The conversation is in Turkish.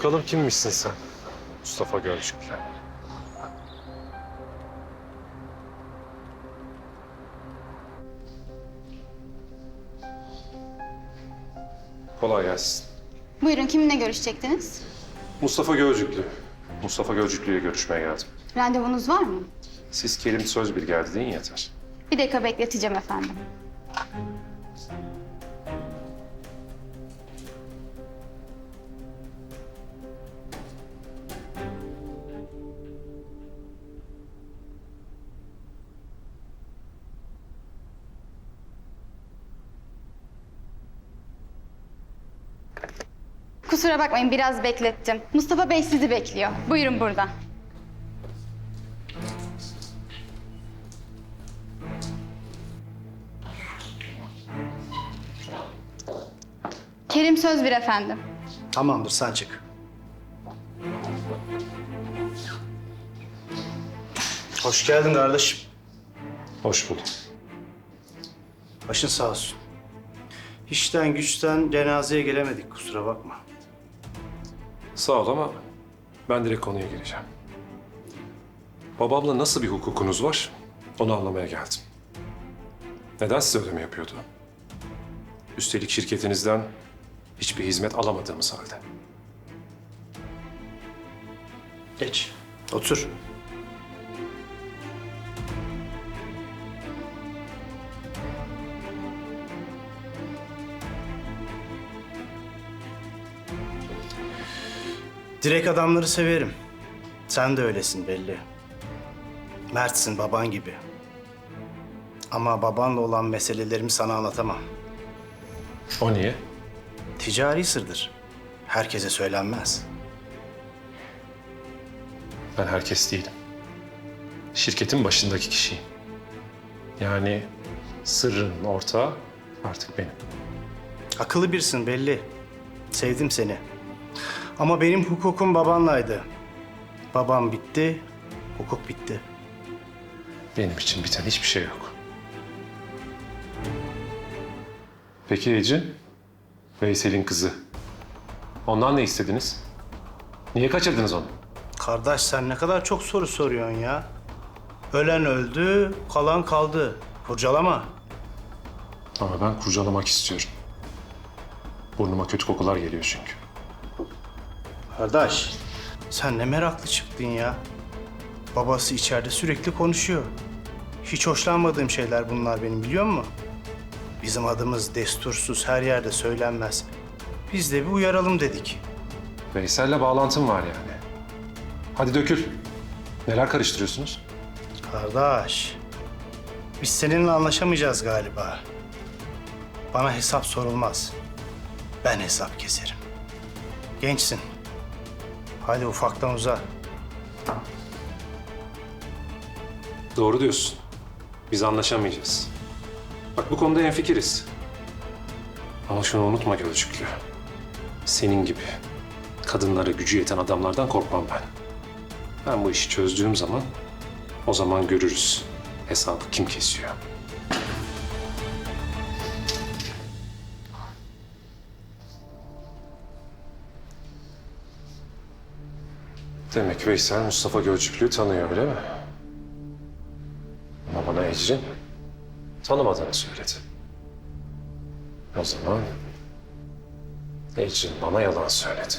Bakalım kimmişsin sen? Mustafa Gölcüklü. Kolay gelsin. Buyurun kiminle görüşecektiniz? Mustafa Gölcüklü. Mustafa Gölcüklü ile görüşmeye geldim. Randevunuz var mı? Siz Kerim Sözbil geldi deyin yeter. Bir dakika bekleteceğim efendim. Kusura bakmayın biraz beklettim. Mustafa Bey sizi bekliyor. Buyurun buradan. Kerim Sözbir efendim. Tamamdır sen çık. Hoş geldin kardeşim. Hoş bulduk. Başın sağ olsun. İşten güçten cenazeye gelemedik kusura bakma. Sağ ol ama ben direkt konuya gireceğim. Babamla nasıl bir hukukunuz var onu anlamaya geldim. Neden size ödeme yapıyordu? Üstelik şirketinizden hiçbir hizmet alamadığımız halde. Geç. Otur. Direkt adamları severim. Sen de öylesin belli. Mertsin baban gibi. Ama babanla olan meselelerimi sana anlatamam. O niye? Ticari sırdır. Herkese söylenmez. Ben herkes değilim. Şirketin başındaki kişiyim. Yani sırrın ortağı artık benim. Akıllı birsin belli. Sevdim seni. Ama benim hukukum babanlaydı. Babam bitti, hukuk bitti. Benim için biten hiçbir şey yok. Peki Ece? Veysel'in kızı. Ondan ne istediniz? Niye kaçırdınız onu? Kardeş sen ne kadar çok soru soruyorsun ya. Ölen öldü, kalan kaldı. Kurcalama. Ama ben kurcalamak istiyorum. Burnuma kötü kokular geliyor çünkü. Kardeş, sen ne meraklı çıktın ya. Babası içeride sürekli konuşuyor. Hiç hoşlanmadığım şeyler bunlar benim biliyor musun? Bizim adımız destursuz her yerde söylenmez. Biz de bir uyaralım dedik. Veysel'le bağlantım var yani. Hadi dökül. Neler karıştırıyorsunuz? Kardeş, biz seninle anlaşamayacağız galiba. Bana hesap sorulmaz. Ben hesap keserim. Gençsin. Hadi ufaktan uza. Doğru diyorsun. Biz anlaşamayacağız. Bak bu konuda hemfikiriz. Ama şunu unutma Gölcüklü. Senin gibi kadınlara gücü yeten adamlardan korkmam ben. Ben bu işi çözdüğüm zaman o zaman görürüz hesabı kim kesiyor. Demek Veysel Mustafa Gölcüklü'yü tanıyor öyle mi? Ama bana Ecrin tanımadığını söyledi. O zaman Ecrin bana yalan söyledi.